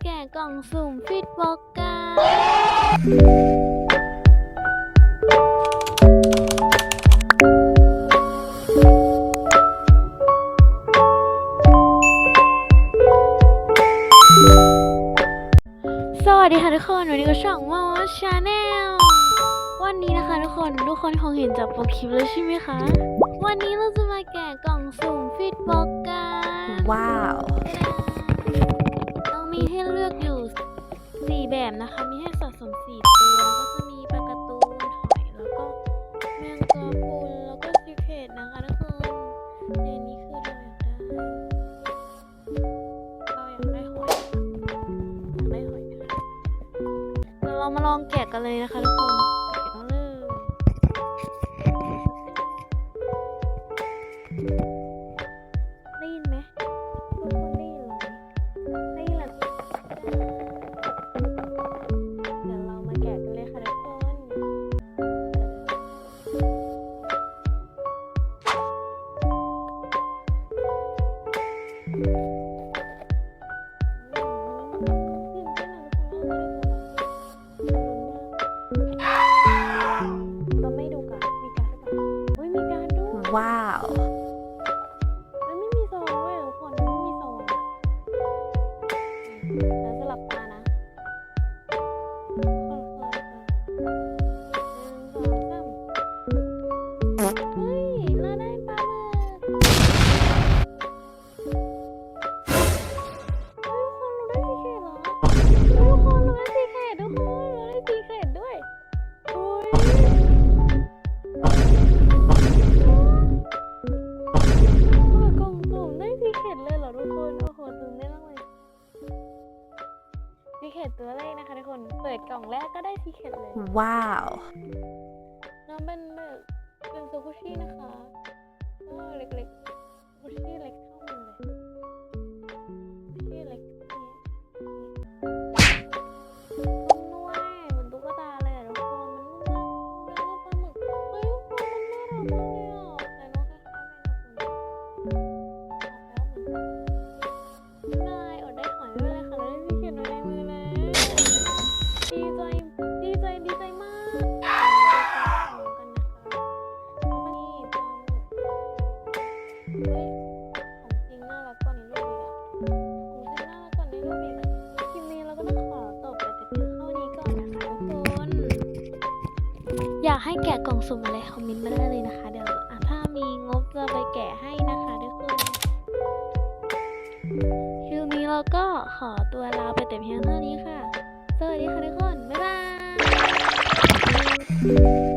แกะกล่องสุ่มฟิตบ็อกกันสวัสดีค่ะทุกคนวันนี้ก็ช่องมอชาแนลวันนี้นะคะทุกคนทุกคนคงเห็นจากโปรคลิปแล้วใช่ไหมคะ วันนี้เราจะมาแกะกล่องสุ่มฟิตบ็อกกัน ว้าว บบนะคะ มีให้สะสมสี่ตัว ก็จะมีปลาการ์ตูนหอย แล้วก็แมงกะพรุนแล้วก็ซิเคตนะคะทุกคนในนี้คือเราอยากได้เราอยากได้หอยอยากได้หอยนะคะเดี๋ยวเรามาลองแกะกันเลยนะคะทุกคนแกะกันเลย ซีเค็ดตัวแรกนะคะทุกคน เปิดกล่องแรกก็ได้ซีเค็ดเลย ว้าว น้องเป็นแบบเป็นซูคุชินะคะ ให้แกะกล่องสุ่มอะไรคอมเมนต์มาได้เลยนะคะ เดี๋ยวถ้ามีงบจะไปแกะให้นะคะทุกคนคลิปนี้เราก็ขอตัวลาไปแต่เพียงเท่านี้ค่ะ สวัสดีค่ะทุกคน บ๊ายบาย